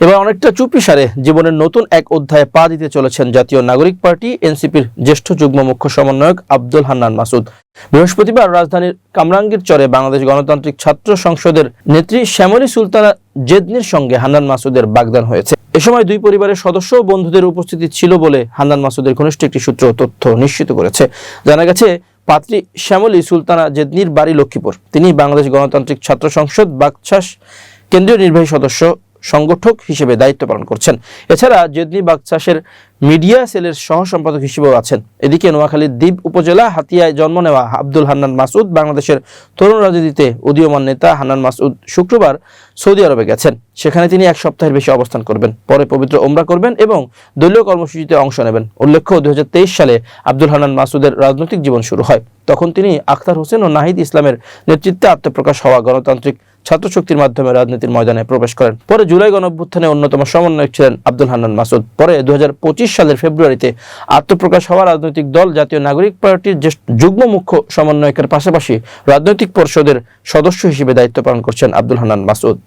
এবার অনেকটা চুপি সারে জীবনের নতুন এক অধ্যায়ে পা দিতে চলেছেন জাতীয় নাগরিক পার্টি, এনসিপির জ্যেষ্ঠ যুগ্ম মুখ্য সমন্বয়ক আব্দুল হান্নান মাসুদ। বৃহস্পতিবার রাজধানীর কামরাঙ্গীর চরে বাংলাদেশ গণতান্ত্রিক ছাত্র সংসদের নেত্রী শ্যামলী সুলতানা জেদনির সঙ্গে হান্নান মাসুদের বাগদান হয়েছে। এ সময় দুই পরিবারের সদস্য ও বন্ধুদের উপস্থিতি ছিল বলে হান্নান মাসুদের ঘনিষ্ঠ একটি সূত্র তথ্য নিশ্চিত করেছে। জানা গেছে, পাত্রী শ্যামলী সুলতানা জেদনির বাড়ি লক্ষ্মীপুর। তিনি বাংলাদেশ গণতান্ত্রিক ছাত্র সংসদ বাকছাস কেন্দ্রীয় নির্বাহী সদস্য সংগঠক হিসেবে দায়িত্ব পালন করছেন। এছাড়া জেদনি বাকচাষের মিডিয়া সেলের সহ সম্পাদক হিসেবেও আছেন। এদিকে নোয়াখালীর দ্বীপ উপজেলা হাতিয়ায় জন্ম নেওয়া আব্দুল হান্নান মাসুদ বাংলাদেশের তরুণ রাজনীতিতে উদীয়মান নেতা হান্নান মাসুদ শুক্রবার সৌদি আরবে গেছেন। সেখানে তিনি এক সপ্তাহের বেশি অবস্থান করবেন। পরে পবিত্র ওমরা করবেন এবং দলীয় কর্মসূচিতে অংশ নেবেন। উল্লেখ্য, দুই হাজার তেইশ সালে আব্দুল হান্নান মাসুদের রাজনৈতিক জীবন শুরু হয়। তখন তিনি আখতার হোসেন ও নাহিদ ইসলামের নেতৃত্বে আত্মপ্রকাশ হওয়া গণতান্ত্রিক ছাত্র শক্তির মাধ্যমে রাজনীতির ময়দানে প্রবেশ করেন। পরে জুলাই গণঅভ্যুত্থানে অন্যতম সমন্বয়ক ছিলেন আব্দুল হান্নান মাসুদ। পরে দু হাজার পঁচিশ সালের ফেব্রুয়ারিতে আত্মপ্রকাশ হওয়া রাজনৈতিক দল জাতীয় নাগরিক পার্টির যুগ্ম মুখ্য সমন্বয়কের পাশাপাশি রাজনৈতিক পরিষদের সদস্য হিসেবে দায়িত্ব পালন করছেন আব্দুল হান্নান মাসুদ।